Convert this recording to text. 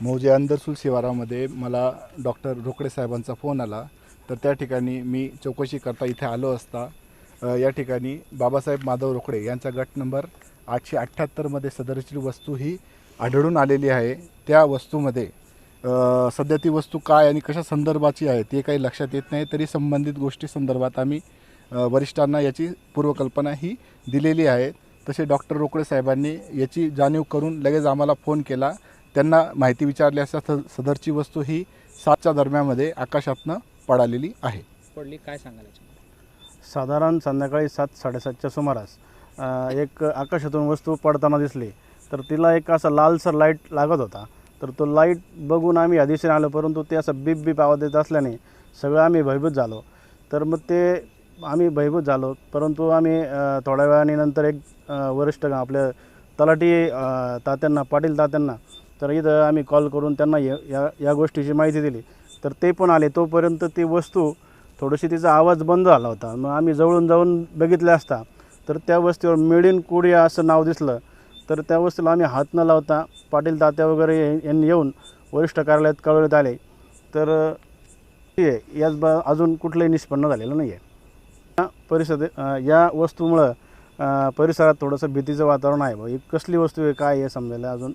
मौजे अंदरसूल शिवारामध्ये मला डॉक्टर रोकडे साहेबांचा फोन आला. तर त्या ठिकाणी मी चौकशी करता इथे आलो असता. या ठिकाणी बाबासाहेब माधव रोकडे यांचा गट नंबर आठशे अठ्ठ्याहत्तरमध्ये सदरची वस्तू ही आढळून आलेली आहे. त्या वस्तूमध्ये सध्या ती वस्तू काय आणि कशा संदर्भाची आहे ते काही लक्षात येत नाही. तरी संबंधित गोष्टी संदर्भात आम्ही वरिष्ठांना याची पूर्वकल्पना ही दिलेली आहे. तसे डॉक्टर रोकडे साहेबांनी याची जाणीव करून लगेच आम्हाला फोन केला. त्यांना माहिती विचारली असता स- सदरची वस्तू ही सातच्या दरम्यामध्ये आकाशातनं पडालेली आहे. पडली काय याच्यामध्ये? साधारण संध्याकाळी सात साडेसातच्या सुमारास अ, एक आकाशातून वस्तू पडताना दिसली. तर तिला एक असा लालसर लाइट लागत होता. तर तो लाइट बघून आम्ही आदिशी आलो परंतु ते असं बीप बीप आवाज येत असल्याने सगळं आम्ही भयभूत झालो. तर मग ते आम्ही भयभूत झालो. परंतु आम्ही थोड्या वेळाने नंतर एक वरिष्ठ आपल्या तलाठी तात्यांना पाटील तात्यांना तर इथं आम्ही कॉल करून त्यांना या या- या गोष्टीची माहिती दिली. तर ते पण आले. तोपर्यंत ती वस्तू थोडीशी तिचा आवाज बंद झाला होता. मग आम्ही जवळून जाऊन बघितले असता तर त्या वस्तीवर मेड इन असं नाव दिसलं. तर त्या वस्तूला आम्ही हात न लावता पाटील तात्या वगैरे यांनी येऊन वरिष्ठ कार्यालयात कळवण्यात आले. तर याच बा अजून कुठलंही निष्पन्न झालेलं नाही आहे परिसर या वस्तूमुळं परिसरात थोडंसं भीतीचं वातावरण आहे बुवा. ही कसली वस्तू आहे काय आहे समजायला अजून